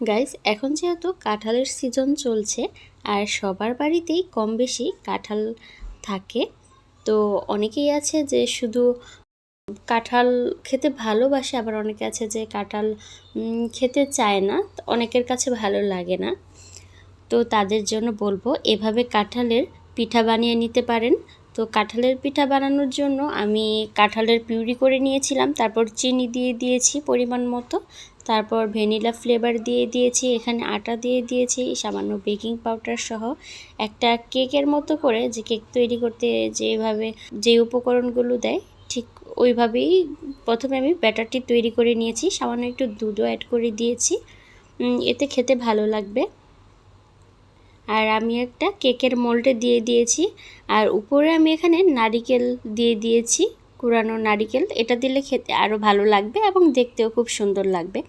Guys এখন যেহেতু কাঁঠালের সিজন চলছে, আর সবার বাড়িতেই কম বেশি কাঁঠাল থাকে, তো অনেকেই আছে যে শুধু কাঁঠাল খেতে ভালোবাসে, আবার অনেকে আছে যে কাঁঠাল খেতে চায় না অনেকের কাছে ভালো লাগে না। তো তাদের জন্য বলব, এভাবে কাঁঠালের পিঠা বানিয়ে নিতে পারেন। তো কাঁঠালের পিঠা বানানোর জন্য আমি কাঁঠালের পিউরি করে নিয়েছিলাম, তারপর চিনি দিয়ে দিয়েছি পরিমাণ মতো। তারপর ভ্যানিলা ফ্লেভার দিয়ে দিয়েছি, এখানে আটা দিয়ে দিয়েছি, সামান্য বেকিং পাউডার সহ। একটা কেকের মতো করে যে কেক তৈরি করতে যেভাবে যে উপকরণগুলো দেয়, ঠিক ওইভাবেই প্রথমে আমি ব্যাটারটি তৈরি করে নিয়েছি, সামান্য একটু দুধও অ্যাড করে দিয়েছি। এতে খেতে ভালো লাগবে। আর আমি একটা কেকের মোল্ডে দিয়ে দিয়েছি, আর উপরে আমি এখানে নারিকেল দিয়ে দিয়েছি। কুড়ানো নারিকেল, এটা দিলে খেতে আরও ভালো লাগবে এবং দেখতেও খুব সুন্দর লাগবে।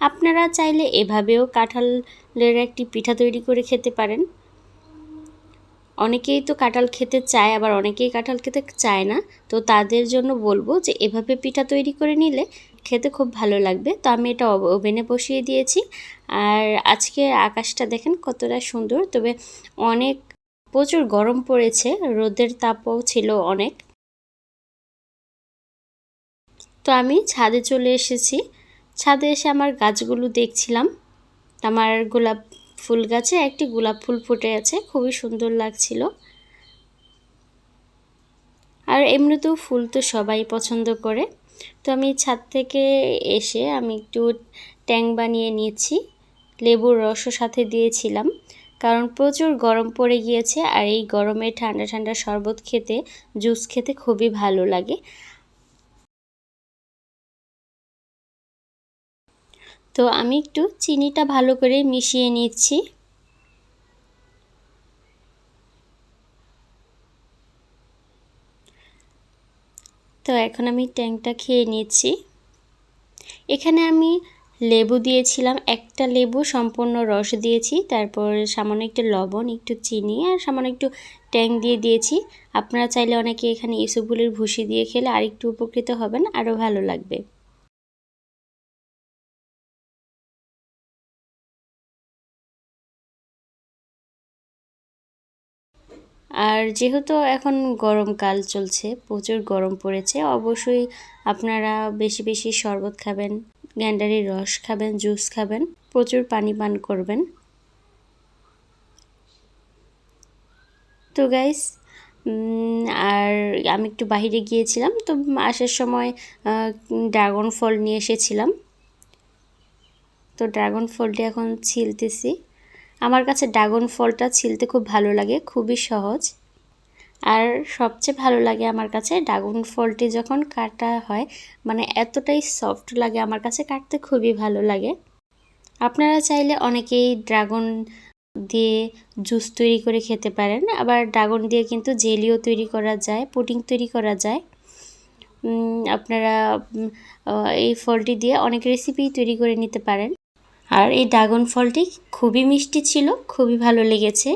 আপনারা চাইলে এভাবেও কাঁঠালের একটি পিঠা তৈরি করে খেতে পারেন। অনেকেই তো কাঁঠাল খেতে চায়, আবার অনেকেই কাঁঠাল খেতে চায় না। তো তাদের জন্য বলব যে, এভাবে পিঠা তৈরি করে নিলে খেতে খুব ভালো লাগবে। তো আমি এটা ওভেনে বসিয়ে দিয়েছি। আর আজকে আকাশটা দেখেন কতটা সুন্দর। তবে অনেক, প্রচুর গরম পড়েছে। রোদের তাপও ছিল অনেক। তো আমি ছাদে চলে এসেছি। ছাদে এসে আমার গাছগুলো দেখছিলাম। আমার গোলাপ ফুল গাছে একটি গোলাপ ফুল ফুটে আছে, খুবই সুন্দর লাগছিল। আর এমনিতেও ফুল তো সবাই পছন্দ করে। তো আমি ছাদ থেকে এসে আমি একটু ট্যাং বানিয়ে নিয়েছি, লেবুর রসও সাথে দিয়েছিলাম। কারণ প্রচুর গরম পড়ে গিয়েছে আর এই গরমে ঠান্ডা ঠান্ডা শরবত খেতে, জুস খেতে খুবই ভালো লাগে। তো আমি একটু চিনিটা ভালো করে মিশিয়ে নিচ্ছি। তো এখন আমি ট্যাংটা খেয়ে নিচ্ছি। এখানে আমি লেবু দিয়েছিলাম, একটা লেবু সম্পূর্ণ রস দিয়েছি, তারপর সামান্য একটু লবণ, একটু চিনি আর সামান্য একটু ট্যাং দিয়ে দিয়েছি। আপনারা চাইলে অনেকে এখানে ইসবগুলির ভুসি দিয়ে খেলে আরেকটু উপকৃত হবেন, আরও ভালো লাগবে। আর যেহেতু এখন গরমকাল চলছে, প্রচুর গরম পড়েছে, অবশ্যই আপনারা বেশি বেশি শরবত খাবেন, গ্যান্ডারির রস খাবেন, জুস খাবেন, প্রচুর পানি পান করবেন। তো গাইস আর আমি একটু বাহিরে গিয়েছিলাম, তো আসার সময় ড্রাগন ফল নিয়ে এসেছিলাম। তো ড্রাগন ফলটি এখন ছিলতেছি। আমার কাছে ড্রাগন ফলটা ছিলতে খুব ভালো লাগে, খুবই সহজ। আর সবচেয়ে ভালো লাগে আমার কাছে ড্রাগন ফলটি যখন কাটা হয় মানে এতটাই সফট লাগে আমার কাছে, কাটতে খুবই ভালো লাগে। আপনারা চাইলে অনেকেই ড্রাগন দিয়ে জুস তৈরি করে খেতে পারেন, আবার ড্রাগন দিয়ে কিন্তু জেলিও তৈরি করা যায়, পুডিং তৈরি করা যায়। আপনারা এই ফলটি দিয়ে অনেক রেসিপি তৈরি করে নিতে পারেন। আর এই ড্রাগন ফলটি খুবই মিষ্টি ছিল, খুবই ভালো লেগেছে।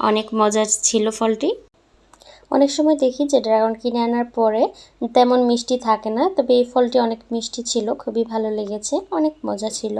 অনেক মজার ছিল ফলটি। অনেক সময় দেখি যে ড্রাগন কিনে আনার পরে তেমন মিষ্টি থাকে না, তবে এই ফলটি অনেক মিষ্টি ছিল, খুবই ভালো লেগেছে, অনেক মজা ছিল।